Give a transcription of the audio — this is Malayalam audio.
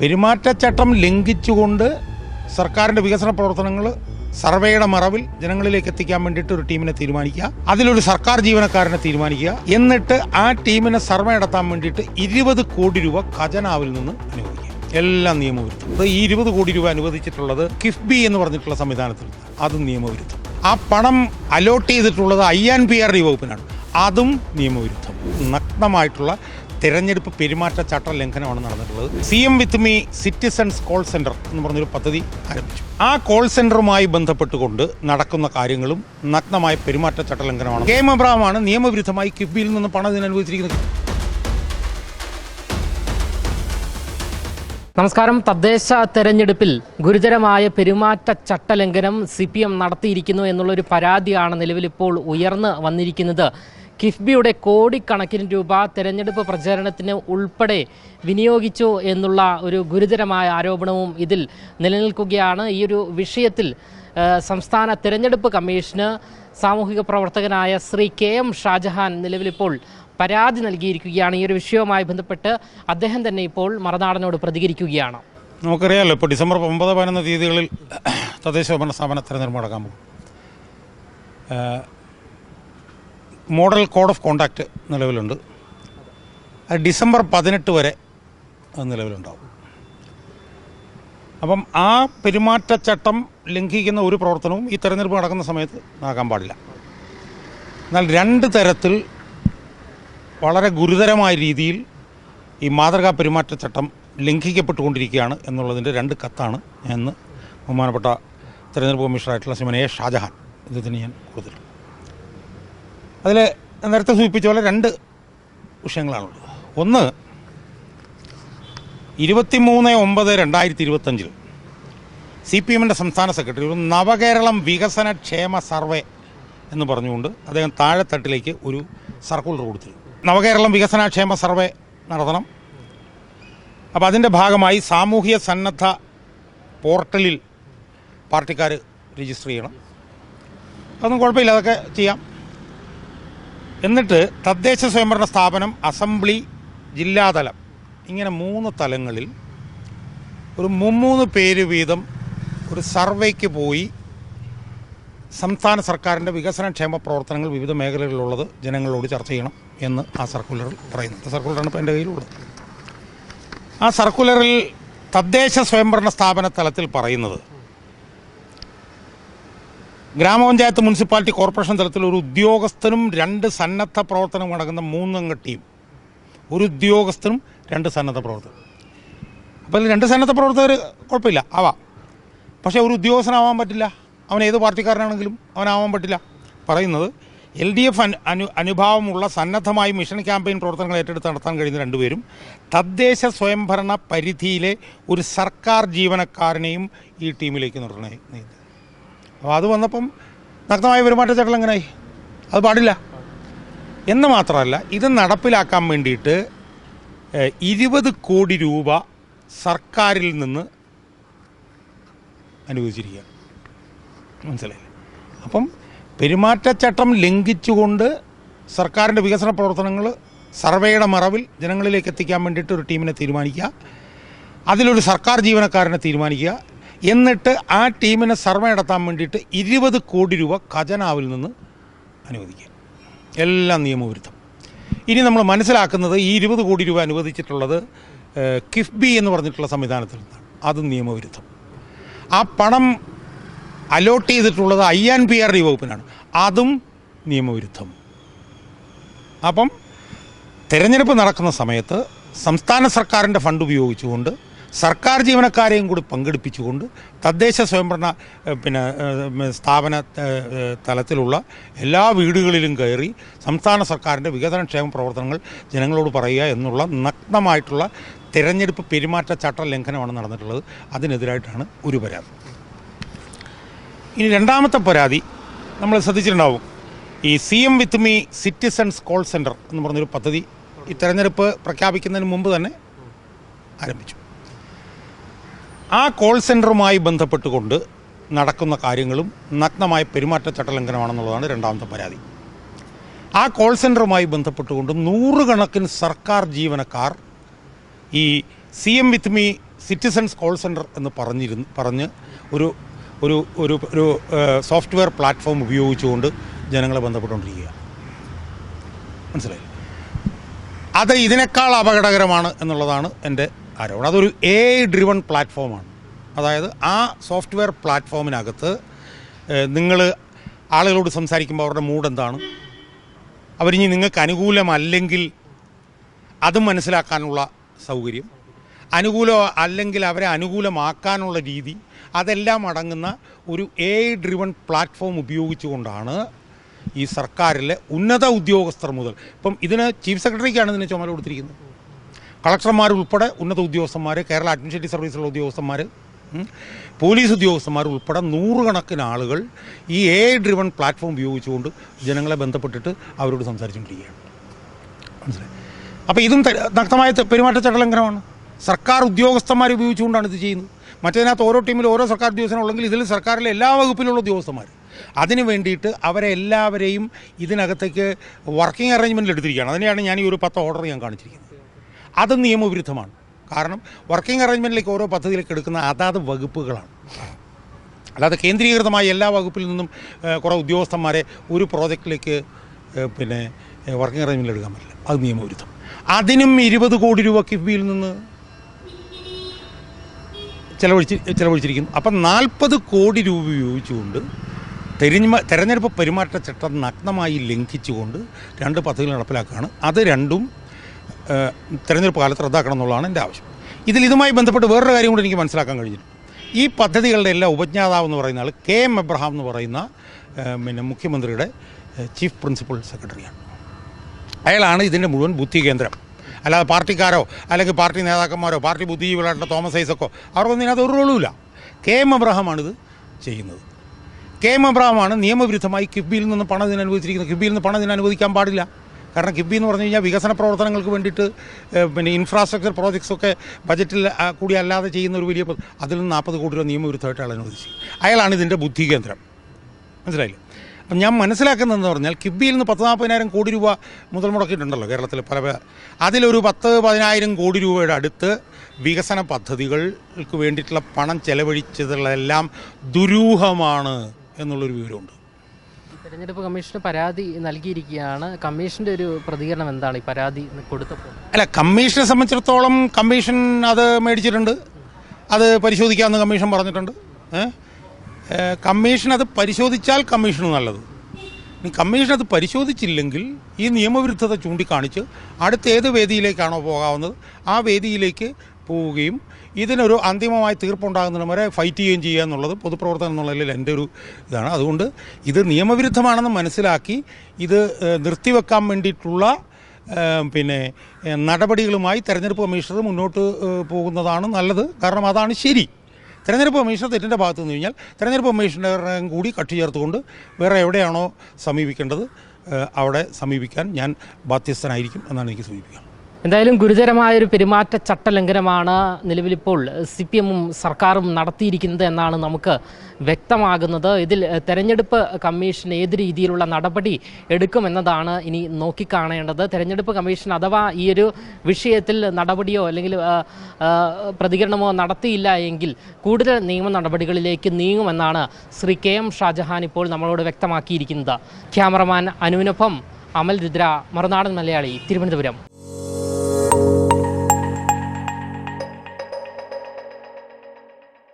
പെരുമാറ്റച്ചട്ടം ലംഘിച്ചുകൊണ്ട് സർക്കാരിന്റെ വികസന പ്രവർത്തനങ്ങൾ സർവേയുടെ മറവിൽ ജനങ്ങളിലേക്ക് എത്തിക്കാൻ വേണ്ടിയിട്ട് ഒരു ടീമിനെ തീരുമാനിക്കുക. അതിലൊരു സർക്കാർ ജീവനക്കാരനെ തീരുമാനിക്കുക. എന്നിട്ട് ആ ടീമിനെ സർവേ നടത്താൻ വേണ്ടിയിട്ട് ഇരുപത് കോടി രൂപ ഖജനാവിൽ നിന്ന് അനുവദിക്കുക. എല്ലാം നിയമവിരുദ്ധം. ഈ ഇരുപത് കോടി രൂപ അനുവദിച്ചിട്ടുള്ളത് കിഫ്ബി എന്ന് പറഞ്ഞിട്ടുള്ള സംവിധാനത്തിൽ. അതും നിയമവിരുദ്ധം. ആ പണം അലോട്ട് ചെയ്തിട്ടുള്ളത് I and P R D വകുപ്പിനാണ്. അതും നിയമവിരുദ്ധം. നഗ്നമായിട്ടുള്ള തെരഞ്ഞെടുപ്പ് പെരുമാറ്റച്ചട്ട ലംഘനമാണ് നടന്നിട്ടുള്ളത്. C M with me citizens call centre എന്ന് പറഞ്ഞൊരു പദ്ധതി ആരംഭിച്ചു. ആ കോൾ സെന്ററുമായി ബന്ധപ്പെട്ടുകൊണ്ട് നടക്കുന്ന കാര്യങ്ങളും നഗ്നമായ പെരുമാറ്റച്ചട്ട ലംഘനമാണ്. കെ എം അബ്രഹാമാണ് നിയമവിരുദ്ധമായി കിഫ്ബിയിൽ നിന്ന് പണം അനുവദിച്ചിരിക്കുന്നത്. നമസ്കാരം. തദ്ദേശ തെരഞ്ഞെടുപ്പിൽ ഗുരുതരമായ പെരുമാറ്റ ചട്ടലംഘനം സി പി എം നടത്തിയിരിക്കുന്നു എന്നുള്ളൊരു പരാതിയാണ് നിലവിലിപ്പോൾ ഉയർന്നു വന്നിരിക്കുന്നത്. കിഫ്ബിയുടെ കോടിക്കണക്കിന് രൂപ തെരഞ്ഞെടുപ്പ് പ്രചാരണത്തിന് ഉൾപ്പെടെ വിനിയോഗിച്ചു എന്നുള്ള ഒരു ഗുരുതരമായ ആരോപണവും ഇതിൽ നിലനിൽക്കുകയാണ്. ഈ ഒരു വിഷയത്തിൽ സംസ്ഥാന തെരഞ്ഞെടുപ്പ് കമ്മീഷന് സാമൂഹിക പ്രവർത്തകനായ ശ്രീ കെ എം ഷാജഹാൻ നിലവിലിപ്പോൾ പരാതി നൽകിയിരിക്കുകയാണ്. ഈ ഒരു വിഷയവുമായി ബന്ധപ്പെട്ട് അദ്ദേഹം തന്നെ ഇപ്പോൾ മറനാടനോട് പ്രതികരിക്കുകയാണ്. നമുക്കറിയാമല്ലോ ഇപ്പോൾ ഡിസംബർ ഒമ്പത് പതിനൊന്ന് തീയതികളിൽ തദ്ദേശ ഭരണ സ്ഥാപന തെരഞ്ഞെടുപ്പ് നടക്കാൻ പോകും. മോഡൽ കോഡ് ഓഫ് കോണ്ടാക്റ്റ് നിലവിലുണ്ട്. അത് ഡിസംബർ പതിനെട്ട് വരെ അത് നിലവിലുണ്ടാവും. അപ്പം ആ പെരുമാറ്റച്ചട്ടം ലംഘിക്കുന്ന ഒരു പ്രവർത്തനവും ഈ തെരഞ്ഞെടുപ്പ് നടക്കുന്ന സമയത്ത് നടക്കാൻ പാടില്ല. എന്നാൽ രണ്ട് തരത്തിൽ വളരെ ഗുരുതരമായ രീതിയിൽ ഈ മാതൃകാ പെരുമാറ്റച്ചട്ടം ലംഘിക്കപ്പെട്ടുകൊണ്ടിരിക്കുകയാണ് എന്നുള്ളതിന്റെ രണ്ട് കത്താണ് എന്ന് ബഹുമാനപ്പെട്ട തെരഞ്ഞെടുപ്പ് കമ്മീഷണറായിട്ടുള്ള ശ്രീമൻ ഷാജഹാൻ ഇതിന് ഞാൻ കൊടുത്തിട്ടുണ്ട്. അതിൽ നേരത്തെ സൂചിപ്പിച്ച പോലെ രണ്ട് വിഷയങ്ങളാണുള്ളത്. ഒന്ന് ഇരുപത്തിമൂന്ന് ഒമ്പത് രണ്ടായിരത്തി ഇരുപത്തഞ്ചിൽ സി പി എമ്മിന്റെ സംസ്ഥാന സെക്രട്ടറി ഒരു നവകേരളം വികസന ക്ഷേമ സർവേ എന്ന് പറഞ്ഞുകൊണ്ട് അദ്ദേഹം താഴെത്തട്ടിലേക്ക് ഒരു സർക്കുലർ കൊടുത്തിരുന്നു. നവകേരളം വികസന ക്ഷേമ സർവേ നടത്തണം. അപ്പോൾ അതിന്റെ ഭാഗമായി സാമൂഹ്യ സന്നദ്ധ പോർട്ടലിൽ പാർട്ടിക്കാർ രജിസ്റ്റർ ചെയ്യണം. അതൊന്നും കുഴപ്പമില്ല അതൊക്കെ ചെയ്യാം. എന്നിട്ട് തദ്ദേശ സ്വയംഭരണ സ്ഥാപനം അസംബ്ലി ജില്ലാതലം ഇങ്ങനെ മൂന്ന് തലങ്ങളിൽ ഒരു മുമ്മൂന്ന് പേര് വീതം ഒരു സർവേക്ക് പോയി സംസ്ഥാന സർക്കാരിന്റെ വികസനക്ഷേമ പ്രവർത്തനങ്ങൾ വിവിധ മേഖലകളിലുള്ളത് ജനങ്ങളോട് ചർച്ച ചെയ്യണം എന്ന് ആ സർക്കുലറിൽ പറയുന്നത് സർക്കുലറാണ് ഇപ്പോൾ എന്റെ കയ്യിലുള്ളത്. ആ സർക്കുലറിൽ തദ്ദേശ സ്വയംഭരണ സ്ഥാപന തലത്തിൽ പറയുന്നത് ഗ്രാമപഞ്ചായത്ത് മുനിസിപ്പാലിറ്റി കോർപ്പറേഷൻ തലത്തിൽ ഒരു ഉദ്യോഗസ്ഥനും രണ്ട് സന്നദ്ധ പ്രവർത്തനം അടങ്ങുന്ന മൂന്നംഗ ടീം. ഒരു ഉദ്യോഗസ്ഥനും രണ്ട് സന്നദ്ധ പ്രവർത്തകർ. അപ്പോൾ രണ്ട് സന്നദ്ധ പ്രവർത്തകർ കുഴപ്പമില്ല. ആവാം. പക്ഷേ ഒരു ഉദ്യോഗസ്ഥനാവാൻ പറ്റില്ല. അവൻ ഏത് പാർട്ടിക്കാരനാണെങ്കിലും അവനാവാൻ പറ്റില്ല. പറയുന്നത് എൽ ഡി എഫ് അനു അനുഭാവമുള്ള സന്നദ്ധമായി മിഷൻ ക്യാമ്പയിൻ പ്രവർത്തനങ്ങൾ ഏറ്റെടുത്ത് നടത്താൻ കഴിയുന്ന രണ്ടുപേരും തദ്ദേശ സ്വയംഭരണ പരിധിയിലെ ഒരു സർക്കാർ ജീവനക്കാരനെയും ഈ ടീമിലേക്ക് നിർണയി അപ്പോൾ അത് വന്നപ്പം നഗ്നമായ പെരുമാറ്റച്ചട്ടം എങ്ങനെയായി അത് പാടില്ല. എന്ന് മാത്രമല്ല ഇത് നടപ്പിലാക്കാൻ വേണ്ടിയിട്ട് ഇരുപത് കോടി രൂപ സർക്കാരിൽ നിന്ന് അനുവദിച്ചിരിക്കുക. മനസ്സിലായില്ലേ? അപ്പം പെരുമാറ്റച്ചട്ടം ലംഘിച്ചുകൊണ്ട് സർക്കാരിന്റെ വികസന പ്രവർത്തനങ്ങൾ സർവേയുടെ മറവിൽ ജനങ്ങളിലേക്ക് എത്തിക്കാൻ വേണ്ടിയിട്ട് ഒരു ടീമിനെ തീരുമാനിക്കുക. അതിലൊരു സർക്കാർ ജീവനക്കാരനെ തീരുമാനിക്കുക. എന്നിട്ട് ആ ടീമിനെ സർവേ നടത്താൻ വേണ്ടിയിട്ട് ഇരുപത് കോടി രൂപ ഖജനാവിൽ നിന്ന് അനുവദിക്കുക. എല്ലാം നിയമവിരുദ്ധം ഇനി നമ്മൾ മനസ്സിലാക്കുന്നത് ഈ ഇരുപത് കോടി രൂപ അനുവദിച്ചിട്ടുള്ളത് കിഫ്ബി എന്ന് പറഞ്ഞിട്ടുള്ള സംവിധാനത്തിൽ നിന്നാണ്. അതും നിയമവിരുദ്ധം. ആ പണം അലോട്ട് ചെയ്തിട്ടുള്ളത് I and P R D വകുപ്പിനാണ്. അതും നിയമവിരുദ്ധം. അപ്പം തിരഞ്ഞെടുപ്പ് നടക്കുന്ന സമയത്ത് സംസ്ഥാന സർക്കാരിന്റെ ഫണ്ട് ഉപയോഗിച്ചുകൊണ്ട് സർക്കാർ ജീവനക്കാരെയും കൂടി പങ്കെടുപ്പിച്ചുകൊണ്ട് തദ്ദേശ സ്വയംഭരണ പിന്നെ സ്ഥാപന തലത്തിലുള്ള എല്ലാ വീടുകളിലും കയറി സംസ്ഥാന സർക്കാരിന്റെ വികസനക്ഷേമ പ്രവർത്തനങ്ങൾ ജനങ്ങളോട് പറയുക എന്നുള്ള നഗ്നമായിട്ടുള്ള തിരഞ്ഞെടുപ്പ് പെരുമാറ്റച്ചട്ട ലംഘനമാണ് നടന്നിട്ടുള്ളത്. അതിനെതിരായിട്ടാണ് ഒരു പരാതി. ഇനി രണ്ടാമത്തെ പരാതി നമ്മൾ ശ്രദ്ധിച്ചിട്ടുണ്ടാവും. ഈ C M with me citizens call centre എന്ന് പറഞ്ഞൊരു പദ്ധതി ഈ തെരഞ്ഞെടുപ്പ് പ്രഖ്യാപിക്കുന്നതിന് മുമ്പ് തന്നെ ആരംഭിച്ചു. ആ കോൾ സെന്ററുമായി ബന്ധപ്പെട്ടുകൊണ്ട് നടക്കുന്ന കാര്യങ്ങളും നഗ്നമായ പെരുമാറ്റച്ചട്ട ലംഘനമാണെന്നുള്ളതാണ് രണ്ടാമത്തെ പരാതി. ആ കോൾ സെന്ററുമായി ബന്ധപ്പെട്ടുകൊണ്ട് നൂറുകണക്കിന് സർക്കാർ ജീവനക്കാർ ഈ C M with me citizens call centre എന്ന് പറഞ്ഞിരുന്നു പറഞ്ഞ് ഒരു ഒരു ഒരു ഒരു സോഫ്റ്റ്വെയർ പ്ലാറ്റ്ഫോം ഉപയോഗിച്ചുകൊണ്ട് ജനങ്ങളെ ബന്ധപ്പെട്ടുകൊണ്ടിരിക്കുക മനസ്സിലായി അത് ഇതിനേക്കാൾ അപകടകരമാണ് എന്നുള്ളതാണ് എന്റെ ആരോപണം അതൊരു എ ഡ്രിവൺ പ്ലാറ്റ്ഫോമാണ് അതായത് ആ സോഫ്റ്റ്വെയർ പ്ലാറ്റ്ഫോമിനകത്ത് നിങ്ങൾ ആളുകളോട് സംസാരിക്കുമ്പോൾ അവരുടെ മൂഡ് എന്താണ്? അവരിനി നിങ്ങൾക്ക് അനുകൂലമല്ലെങ്കിൽ അത് മനസ്സിലാക്കാനുള്ള സൗകര്യം അനുകൂലം അല്ലെങ്കിൽ അവരെ അനുകൂലമാക്കാനുള്ള രീതി അതെല്ലാം അടങ്ങുന്ന ഒരു എ ഡ്രിവൺ പ്ലാറ്റ്ഫോം ഉപയോഗിച്ചുകൊണ്ടാണ് ഈ സർക്കാരിലെ ഉന്നത ഉദ്യോഗസ്ഥർ മുതൽ. ഇപ്പം ഇതിന് ചീഫ് സെക്രട്ടറിക്കാണ് ഇതിന് ചുമതല കൊടുത്തിരിക്കുന്നത്. കളക്ടർമാർ ഉൾപ്പെടെ ഉന്നത ഉദ്യോഗസ്ഥന്മാർ കേരള അഡ്മിനിസ്ട്രേറ്റീവ് സർവീസിലുള്ള ഉദ്യോഗസ്ഥന്മാർ പോലീസ് ഉദ്യോഗസ്ഥന്മാർ ഉൾപ്പെടെ നൂറുകണക്കിന് ആളുകൾ ഈ എ ഡ്രിവൺ പ്ലാറ്റ്ഫോം ഉപയോഗിച്ചുകൊണ്ട് ജനങ്ങളെ ബന്ധപ്പെട്ടിട്ട് അവരോട് സംസാരിച്ചുകൊണ്ടിരിക്കുകയാണ്. മനസ്സിലായി? അപ്പോൾ ഇതും നഗ്നമായ പെരുമാറ്റച്ചട്ട ലംഘനമാണ്. സർക്കാർ ഉദ്യോഗസ്ഥന്മാർ ഉപയോഗിച്ചുകൊണ്ടാണ് ഇത് ചെയ്യുന്നത്. മറ്റേതിനകത്ത് ഓരോ ടീമിലും ഓരോ സർക്കാർ ഉദ്യോഗസ്ഥനുള്ളെങ്കിൽ ഇതിൽ സർക്കാരിലെ എല്ലാ വകുപ്പിലുള്ള ഉദ്യോഗസ്ഥന്മാർ അതിന് വേണ്ടിയിട്ട് അവരെ എല്ലാവരെയും ഇതിനകത്തേക്ക് വർക്കിംഗ് അറേഞ്ച്മെന്റിൽ എടുത്തിരിക്കുകയാണ്. അതിനെയാണ് ഞാൻ ഈ ഒരു പത്ത് ഓർഡർ ഞാൻ കാണിച്ചിരിക്കുന്നത്. അത് നിയമവിരുദ്ധമാണ്. കാരണം വർക്കിംഗ് അറേഞ്ച്മെന്റിലേക്ക് ഓരോ പദ്ധതിയിലേക്ക് എടുക്കുന്ന അതാത് വകുപ്പുകളാണ്. അല്ലാതെ കേന്ദ്രീകൃതമായ എല്ലാ വകുപ്പിൽ നിന്നും കുറേ ഉദ്യോഗസ്ഥന്മാരെ ഒരു പ്രോജക്റ്റിലേക്ക് പിന്നെ വർക്കിംഗ് അറേഞ്ച്മെന്റിൽ എടുക്കാൻ പറ്റില്ല. അത് നിയമവിരുദ്ധം. അതിനും ഇരുപത് കോടി രൂപ കിഫ്ബിയിൽ നിന്ന് ചിലവഴിച്ച് ചിലവഴിച്ചിരിക്കുന്നു. അപ്പം നാൽപ്പത് കോടി രൂപ ഉപയോഗിച്ചുകൊണ്ട് തെരഞ്ഞ തെരഞ്ഞെടുപ്പ് പെരുമാറ്റച്ചട്ടം നഗ്നമായി ലംഘിച്ചുകൊണ്ട് രണ്ട് പദ്ധതികൾ നടപ്പിലാക്കുകയാണ്. അത് രണ്ടും തെരഞ്ഞെടുപ്പ് കാലത്ത് റദ്ദാക്കണം എന്നുള്ളതാണ് എന്റെ ആവശ്യം. ഇതിൽ ഇതുമായി ബന്ധപ്പെട്ട് വേറൊരു കാര്യം കൂടി എനിക്ക് മനസ്സിലാക്കാൻ കഴിഞ്ഞിട്ടുണ്ട്. ഈ പദ്ധതികളുടെ എല്ലാ ഉപജ്ഞാതാവ് എന്ന് പറയുന്ന ആൾ കെ എം എബ്രഹാം എന്ന് പറയുന്ന പിന്നെ മുഖ്യമന്ത്രിയുടെ ചീഫ് പ്രിൻസിപ്പൽ സെക്രട്ടറിയാണ്. അയാളാണ് ഇതിന്റെ മുഴുവൻ ബുദ്ധി കേന്ദ്രം. അല്ലാതെ പാർട്ടിക്കാരോ അല്ലെങ്കിൽ പാർട്ടി നേതാക്കന്മാരോ പാർട്ടി ബുദ്ധിജീവികളായിട്ടുള്ള തോമസ് ഐസക്കോ അവർക്കൊന്നും ഇതിനകത്ത് ഒരു റോളുമില്ല കെ എം എബ്രഹാമാണിത് ചെയ്യുന്നത്. കെ എം എബ്രഹാമാണ് നിയമവിരുദ്ധമായി കിഫ്ബിയിൽ നിന്ന് പണം ഇതിന് അനുവദിച്ചിരിക്കുന്നത് കിഫ്ബിയിൽ നിന്ന് പണം ഇതിന് അനുവദിക്കാൻ പാടില്ല. കാരണം കിഫ്ബി എന്ന് പറഞ്ഞു കഴിഞ്ഞാൽ വികസന പ്രവർത്തനങ്ങൾക്ക് വേണ്ടിയിട്ട് പിന്നെ ഇൻഫ്രാസ്ട്രക്ചർ പ്രോജക്ട്സൊക്കെ ബജറ്റിൽ കൂടി അല്ലാതെ ചെയ്യുന്ന ഒരു വലിയ അതിൽ നിന്ന് നാൽപ്പത് കോടി രൂപ നിയമവിരുദ്ധമായിട്ട് അയാൾ അനുവദിച്ചു. അയാളാണ് ഇതിന്റെ ബുദ്ധി കേന്ദ്രം. മനസ്സിലായില്ലേ? അപ്പം ഞാൻ മനസ്സിലാക്കുന്നതെന്ന് പറഞ്ഞാൽ കിബിയിൽ നിന്ന് പത്ത് നാൽപ്പതിനായിരം കോടി രൂപ മുതൽ മുടക്കിയിട്ടുണ്ടല്ലോ കേരളത്തിൽ പല അതിലൊരു പത്ത് പതിനായിരം കോടി രൂപയുടെ അടുത്ത് വികസന പദ്ധതികൾക്ക് വേണ്ടിയിട്ടുള്ള പണം ചെലവഴിച്ചതിലെല്ലാം ദുരൂഹമാണ് എന്നുള്ളൊരു വിവരമുണ്ട്. തെരഞ്ഞെടുപ്പ് കമ്മീഷന് പരാതി നൽകിയിരിക്കുകയാണ്. കമ്മീഷന്റെ ഒരു പ്രതികരണം എന്താണ് ഈ പരാതി കൊടുത്തപ്പോൾ? അല്ല കമ്മീഷനെ സംബന്ധിച്ചിടത്തോളം കമ്മീഷൻ അത് മേടിച്ചിട്ടുണ്ട്. അത് പരിശോധിക്കാമെന്ന് കമ്മീഷൻ പറഞ്ഞിട്ടുണ്ട്. കമ്മീഷൻ അത് പരിശോധിച്ചാൽ കമ്മീഷന് നല്ലത്. ഇനി കമ്മീഷൻ അത് പരിശോധിച്ചില്ലെങ്കിൽ ഈ നിയമവിരുദ്ധത ചൂണ്ടിക്കാണിച്ച് അടുത്ത ഏത് വേദിയിലേക്കാണോ പോകാവുന്നത്? ആ വേദിയിലേക്ക് പോവുകയും ഇതിനൊരു അന്തിമമായി തീർപ്പുണ്ടാകുന്നതിന് വരെ ഫൈറ്റ് ചെയ്യുകയും ചെയ്യുക എന്നുള്ളത് പൊതുപ്രവർത്തനം എന്നുള്ളതിൽ എന്റെ ഒരു ഇതാണ്. അതുകൊണ്ട് ഇത് നിയമവിരുദ്ധമാണെന്ന് മനസ്സിലാക്കി ഇത് നിർത്തിവെക്കാൻ വേണ്ടിയിട്ടുള്ള പിന്നെ നടപടികളുമായി തെരഞ്ഞെടുപ്പ് കമ്മീഷണർ മുന്നോട്ട് പോകുന്നതാണ് നല്ലത്. കാരണം അതാണ് ശരി. തെരഞ്ഞെടുപ്പ് കമ്മീഷണർ തെറ്റിന്റെ ഭാഗത്ത് നിന്ന് കഴിഞ്ഞാൽ തെരഞ്ഞെടുപ്പ് കമ്മീഷണറും കൂടി കക്ഷി ചേർത്തുകൊണ്ട് വേറെ എവിടെയാണോ സമീപിക്കേണ്ടത് അവിടെ സമീപിക്കാൻ ഞാൻ ബാധ്യസ്ഥനായിരിക്കും എന്നാണ് എനിക്ക് സൂചിപ്പിക്കുക എന്തായാലും ഗുരുതരമായൊരു പെരുമാറ്റ ചട്ടലംഘനമാണ് നിലവിലിപ്പോൾ സി പി എമ്മും സർക്കാരും നടത്തിയിരിക്കുന്നത് എന്നാണ് നമുക്ക് വ്യക്തമാകുന്നത്. ഇതിൽ തെരഞ്ഞെടുപ്പ് കമ്മീഷൻ ഏത് രീതിയിലുള്ള നടപടി എടുക്കുമെന്നതാണ് ഇനി നോക്കിക്കാണേണ്ടത്. തെരഞ്ഞെടുപ്പ് കമ്മീഷൻ അഥവാ ഈ ഒരു വിഷയത്തിൽ നടപടിയോ അല്ലെങ്കിൽ പ്രതികരണമോ നടത്തിയില്ല എങ്കിൽ കൂടുതൽ നിയമ നടപടികളിലേക്ക് നീങ്ങുമെന്നാണ് ശ്രീ കെ എം ഷാജഹാൻ ഇപ്പോൾ നമ്മളോട് വ്യക്തമാക്കിയിരിക്കുന്നത്. ക്യാമറമാൻ അനുവിനൊപ്പം അമൽ രുദ്ര മറുനാടൻ മലയാളി തിരുവനന്തപുരം.